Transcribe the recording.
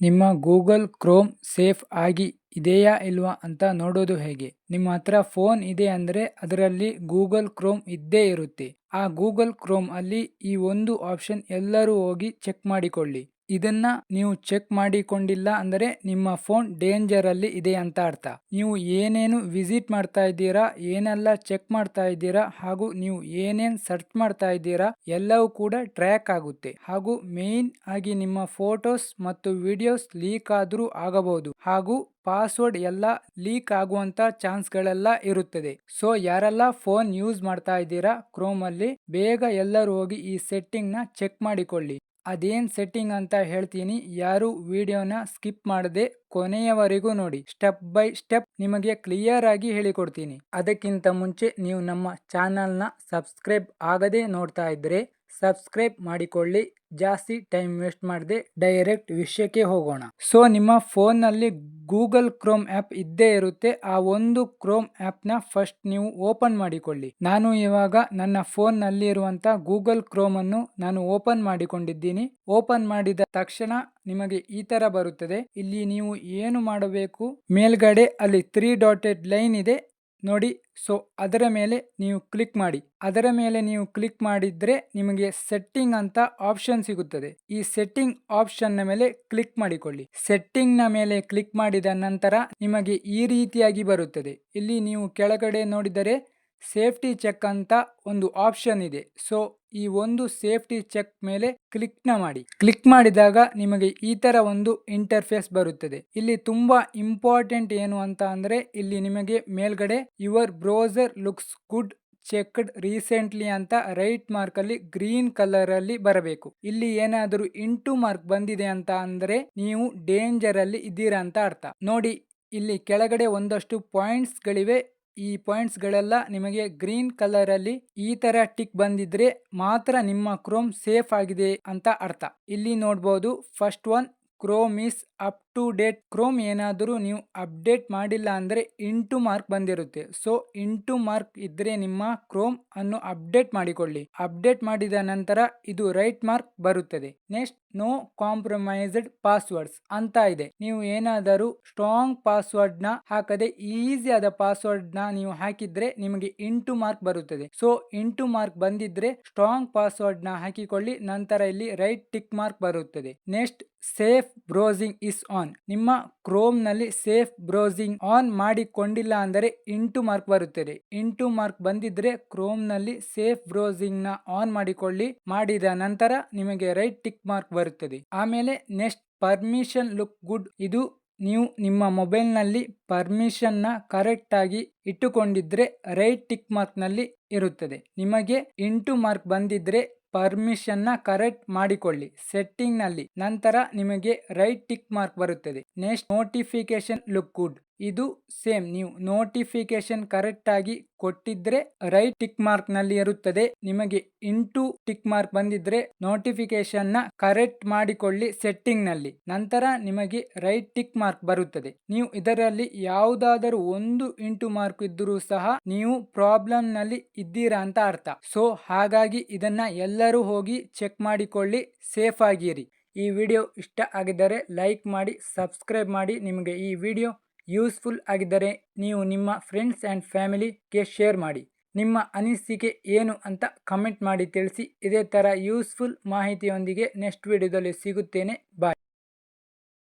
ನಿಮ್ಮ Google Chrome safe ಆಗಿ ಇದೆಯಾ ಇಲ್ವಾ ಅಂತ ನೋಡೋದು ಹೇಗೆ? ನಿಮ್ಮ ಹತ್ರ ಫೋನ್ ಇದೆ ಅಂದರೆ ಅದರಲ್ಲಿ ಗೂಗಲ್ ಕ್ರೋಮ್ ಇದ್ದೇ ಇರುತ್ತೆ. ಆ ಗೂಗಲ್ ಕ್ರೋಮ್ ಅಲ್ಲಿ ಈ ಒಂದು ಆಪ್ಷನ್ ಎಲ್ಲರೂ ಹೋಗಿ ಚೆಕ್ ಮಾಡಿಕೊಳ್ಳಿ. ಇದನ್ನ ನೀವು ಚೆಕ್ ಮಾಡಿಕೊಂಡಿಲ್ಲ ಅಂದರೆ ನಿಮ್ಮ ಫೋನ್ ಡೇಂಜರ್ ಅಲ್ಲಿ ಇದೆ ಅಂತ ಅರ್ಥ. ನೀವು ಏನೇನು ವಿಸಿಟ್ ಮಾಡ್ತಾ ಇದ್ದೀರಾ, ಏನೆಲ್ಲ ಚೆಕ್ ಮಾಡ್ತಾ ಇದ್ದೀರಾ ಹಾಗೂ ನೀವು ಏನೇನ್ ಸರ್ಚ್ ಮಾಡ್ತಾ ಇದ್ದೀರಾ ಎಲ್ಲವೂ ಕೂಡ ಟ್ರ್ಯಾಕ್ ಆಗುತ್ತೆ. ಹಾಗೂ ಮೇನ್ ಆಗಿ ನಿಮ್ಮ ಫೋಟೋಸ್ ಮತ್ತು ವಿಡಿಯೋಸ್ ಲೀಕ್ ಆದ್ರೂ ಆಗಬಹುದು. ಹಾಗೂ ಪಾಸ್ವರ್ಡ್ ಎಲ್ಲ ಲೀಕ್ ಆಗುವಂತ ಚಾನ್ಸ್ ಗಳೆಲ್ಲ ಇರುತ್ತದೆ. ಸೊ ಯಾರೆಲ್ಲ ಫೋನ್ ಯೂಸ್ ಮಾಡ್ತಾ ಇದ್ದೀರಾ ಕ್ರೋಮ್ ಅಲ್ಲಿ ಬೇಗ ಎಲ್ಲರೂ ಹೋಗಿ ಈ ಸೆಟ್ಟಿಂಗ್ನ ಚೆಕ್ ಮಾಡಿಕೊಳ್ಳಿ. ಅದೇನ್ ಸೆಟ್ಟಿಂಗ್ ಅಂತ ಹೇಳ್ತೀನಿ, ಯಾರು ವಿಡಿಯೋನ ಸ್ಕಿಪ್ ಮಾಡದೆ ಕೊನೆಯವರೆಗೂ ನೋಡಿ. ಸ್ಟೆಪ್ ಬೈ ಸ್ಟೆಪ್ ನಿಮಗೆ ಕ್ಲಿಯರ್ ಆಗಿ ಹೇಳಿಕೊಡ್ತೀನಿ. ಅದಕ್ಕಿಂತ ಮುಂಚೆ ನೀವು ನಮ್ಮ ಚಾನಲ್ನ ಸಬ್ಸ್ಕ್ರೈಬ್ ಆಗದೆ ನೋಡ್ತಾ ಇದ್ರೆ ಸಬ್ಸ್ಕ್ರೈಬ್ ಮಾಡಿಕೊಳ್ಳಿ. ಜಾಸ್ತಿ ಟೈಮ್ ವೇಸ್ಟ್ ಮಾಡದೆ ಡೈರೆಕ್ಟ್ ವಿಷಯಕ್ಕೆ ಹೋಗೋಣ. ಸೊ, ನಿಮ್ಮ ಫೋನ್ನಲ್ಲಿ ಗೂಗಲ್ ಕ್ರೋಮ್ ಆ್ಯಪ್ ಇದ್ದೇ ಇರುತ್ತೆ. ಆ ಒಂದು ಕ್ರೋಮ್ ಆ್ಯಪ್ನ ಫಸ್ಟ್ ನೀವು ಓಪನ್ ಮಾಡಿಕೊಳ್ಳಿ. ನಾನು ಇವಾಗ ನನ್ನ ಫೋನ್ನಲ್ಲಿ ಇರುವಂತ ಗೂಗಲ್ ಕ್ರೋಮನ್ನು ನಾನು ಓಪನ್ ಮಾಡಿಕೊಂಡಿದ್ದೀನಿ. ಓಪನ್ ಮಾಡಿದ ತಕ್ಷಣ ನಿಮಗೆ ಈ ತರ ಬರುತ್ತದೆ. ಇಲ್ಲಿ ನೀವು ಏನು ಮಾಡಬೇಕು? ಮೇಲ್ಗಡೆ ಅಲ್ಲಿ ತ್ರೀ ಡಾಟೆಡ್ ಲೈನ್ ಇದೆ. ನೋಡಿ. ಸೊ ಅದರ ಮೇಲೆ ನೀವು ಕ್ಲಿಕ್ ಮಾಡಿ. ಅದರ ಮೇಲೆ ನೀವು ಕ್ಲಿಕ್ ಮಾಡಿದ್ರೆ ನಿಮಗೆ ಸೆಟ್ಟಿಂಗ್ ಅಂತ ಆಪ್ಷನ್ ಸಿಗುತ್ತದೆ. ಈ ಸೆಟ್ಟಿಂಗ್ ಆಪ್ಷನ್ ಮೇಲೆ ಕ್ಲಿಕ್ ಮಾಡಿಕೊಳ್ಳಿ. ಸೆಟ್ಟಿಂಗ್ನ ಮೇಲೆ ಕ್ಲಿಕ್ ಮಾಡಿದ ನಂತರ ನಿಮಗೆ ಈ ರೀತಿಯಾಗಿ ಬರುತ್ತದೆ. ಇಲ್ಲಿ ನೀವು ಕೆಳಗಡೆ ನೋಡಿದರೆ ಸೇಫ್ಟಿ ಚೆಕ್ ಅಂತ ಒಂದು ಆಪ್ಷನ್ ಇದೆ. ಸೊ ಈ ಒಂದು ಸೇಫ್ಟಿ ಚೆಕ್ ಮೇಲೆ ಕ್ಲಿಕ್ನ ಮಾಡಿ. ಕ್ಲಿಕ್ ಮಾಡಿದಾಗ ನಿಮಗೆ ಈ ತರ ಒಂದು ಇಂಟರ್ಫೇಸ್ ಬರುತ್ತದೆ. ಇಲ್ಲಿ ತುಂಬಾ ಇಂಪಾರ್ಟೆಂಟ್ ಏನು ಅಂತ ಅಂದ್ರೆ ಇಲ್ಲಿ ನಿಮಗೆ ಮೇಲ್ಗಡೆ your browser looks good checked recently ಅಂತ ರೈಟ್ ಮಾರ್ಕ್ ಅಲ್ಲಿ ಗ್ರೀನ್ ಕಲರ್ ಅಲ್ಲಿ ಬರಬೇಕು. ಇಲ್ಲಿ ಏನಾದರೂ ಇಂಟು ಮಾರ್ಕ್ ಬಂದಿದೆ ಅಂತ ಅಂದ್ರೆ ನೀವು ಡೇಂಜರ್ ಅಲ್ಲಿ ಇದ್ದೀರಾ ಅಂತ ಅರ್ಥ. ನೋಡಿ, ಇಲ್ಲಿ ಕೆಳಗಡೆ ಒಂದಷ್ಟು ಪಾಯಿಂಟ್ಸ್ ಗಳಿವೆ. ಈ ಪಾಯಿಂಟ್ಸ್ ಗಳೆಲ್ಲ ನಿಮಗೆ ಗ್ರೀನ್ ಕಲರಲ್ಲಿ ಈ ತರ ಟಿಕ್ ಬಂದಿದ್ರೆ ಮಾತ್ರ ನಿಮ್ಮ ಕ್ರೋಮ್ ಸೇಫ್ ಆಗಿದೆ ಅಂತ ಅರ್ಥ. ಇಲ್ಲಿ ನೋಡ್ಬೋದು first one Chrome is up to date Chrome ಏನಾದರೂ ನೀವು ಅಪ್ಡೇಟ್ ಮಾಡಿಲ್ಲ ಅಂದರೆ ಇಂಟು ಮಾರ್ಕ್ ಬಂದಿರುತ್ತೆ. ಸೊ ಇಂಟು ಮಾರ್ಕ್ ಇದ್ರೆ ನಿಮ್ಮ ಕ್ರೋಮ್ ಅನ್ನು ಅಪ್ಡೇಟ್ ಮಾಡಿಕೊಳ್ಳಿ. ಅಪ್ಡೇಟ್ ಮಾಡಿದ ನಂತರ ಇದು ರೈಟ್ ಮಾರ್ಕ್ ಬರುತ್ತದೆ. ನೆಕ್ಸ್ಟ್ ನೋ ಕಾಂಪ್ರಮೈಸ್ಡ್ ಪಾಸ್ವರ್ಡ್ಸ್ ಅಂತ ಇದೆ. ನೀವು ಏನಾದರೂ ಸ್ಟ್ರಾಂಗ್ ಪಾಸ್ವರ್ಡ್ನ ಹಾಕದೆ ಈಸಿ ಆದ ಪಾಸ್ವರ್ಡ್ನ ನೀವು ಹಾಕಿದ್ರೆ ನಿಮಗೆ ಇಂಟು ಮಾರ್ಕ್ ಬರುತ್ತದೆ. ಸೊ ಇಂಟು ಮಾರ್ಕ್ ಬಂದಿದ್ರೆ ಸ್ಟ್ರಾಂಗ್ ಪಾಸ್ವರ್ಡ್ನ ಹಾಕಿಕೊಳ್ಳಿ. ನಂತರ ಇಲ್ಲಿ ರೈಟ್ ಟಿಕ್ ಮಾರ್ಕ್ ಬರುತ್ತದೆ. Next safe browsing is on. ನಿಮ್ಮ ಕ್ರೋಮ್ನಲ್ಲಿ ಸೇಫ್ ಬ್ರೌಸಿಂಗ್ ಆನ್ ಮಾಡಿಕೊಂಡಿಲ್ಲ ಅಂದರೆ ಇಂಟು ಮಾರ್ಕ್ ಬರುತ್ತದೆ. ಇಂಟು ಮಾರ್ಕ್ ಬಂದಿದ್ರೆ ಕ್ರೋಮ್ನಲ್ಲಿ ಸೇಫ್ ಬ್ರೌಸಿಂಗ್ನ ಆನ್ ಮಾಡಿಕೊಳ್ಳಿ. ಮಾಡಿದ ನಂತರ ನಿಮಗೆ ರೈಟ್ ಟಿಕ್ ಮಾರ್ಕ್ ಬರುತ್ತದೆ. ಆಮೇಲೆ ನೆಕ್ಸ್ಟ್ ಪರ್ಮಿಷನ್ ಲುಕ್ ಗುಡ್. ಇದು ನೀವು ನಿಮ್ಮ ಮೊಬೈಲ್ನಲ್ಲಿ ಪರ್ಮಿಷನ್ನ ಕರೆಕ್ಟಾಗಿ ಇಟ್ಟುಕೊಂಡಿದ್ರೆ ರೈಟ್ ಟಿಕ್ ಮಾರ್ಕ್ನಲ್ಲಿ ಇರುತ್ತದೆ. ನಿಮಗೆ ಇಂಟು ಮಾರ್ಕ್ ಬಂದಿದ್ರೆ ಪರ್ಮಿಷನ್ನ ಕರೆಕ್ಟ್ ಮಾಡಿಕೊಳ್ಳಿ. ಸೆಟ್ಟಿಂಗ್ನಲ್ಲಿ ನಂತರ ನಿಮಗೆ ರೈಟ್ ಟಿಕ್ ಮಾರ್ಕ್ ಬರುತ್ತದೆ. Next notification look good. ಇದು ಸೇಮ್. ನೀವು ನೋಟಿಫಿಕೇಶನ್ ಕರೆಕ್ಟ್ ಆಗಿ ಕೊಟ್ಟಿದ್ರೆ ರೈಟ್ ಟಿಕ್ ಮಾರ್ಕ್ನಲ್ಲಿ ಇರುತ್ತದೆ. ನಿಮಗೆ ಇಂಟು ಟಿಕ್ ಮಾರ್ಕ್ ಬಂದಿದ್ರೆ ನೋಟಿಫಿಕೇಶನ್ನ ಕರೆಕ್ಟ್ ಮಾಡಿಕೊಳ್ಳಿ ಸೆಟ್ಟಿಂಗ್ನಲ್ಲಿ. ನಂತರ ನಿಮಗೆ ರೈಟ್ ಟಿಕ್ ಮಾರ್ಕ್ ಬರುತ್ತದೆ. ನೀವು ಇದರಲ್ಲಿ ಯಾವುದಾದರೂ ಒಂದು ಇಂಟು ಮಾರ್ಕ್ ಇದ್ದರೂ ಸಹ ನೀವು ಪ್ರಾಬ್ಲಮ್ನಲ್ಲಿ ಇದ್ದೀರಾ ಅಂತ ಅರ್ಥ. ಸೊ, ಹಾಗಾಗಿ ಇದನ್ನ ಎಲ್ಲರೂ ಹೋಗಿ ಚೆಕ್ ಮಾಡಿಕೊಳ್ಳಿ, ಸೇಫ್ ಆಗಿರಿ. ಈ ವಿಡಿಯೋ ಇಷ್ಟ ಆಗಿದ್ದರೆ ಲೈಕ್ ಮಾಡಿ, ಸಬ್ಸ್ಕ್ರೈಬ್ ಮಾಡಿ. ನಿಮಗೆ ಈ ವಿಡಿಯೋ ಯೂಸ್ಫುಲ್ ಆಗಿದ್ದರೆ ನೀವು ನಿಮ್ಮ ಫ್ರೆಂಡ್ಸ್ ಆ್ಯಂಡ್ ಫ್ಯಾಮಿಲಿಗೆ ಶೇರ್ ಮಾಡಿ. ನಿಮ್ಮ ಅನಿಸಿಕೆ ಏನು ಅಂತ ಕಮೆಂಟ್ ಮಾಡಿ ತಿಳಿಸಿ. ಇದೇ ಥರ ಯೂಸ್ಫುಲ್ ಮಾಹಿತಿಯೊಂದಿಗೆ ನೆಕ್ಸ್ಟ್ ವಿಡಿಯೋದಲ್ಲಿ ಸಿಗುತ್ತೇನೆ. ಬಾಯ್.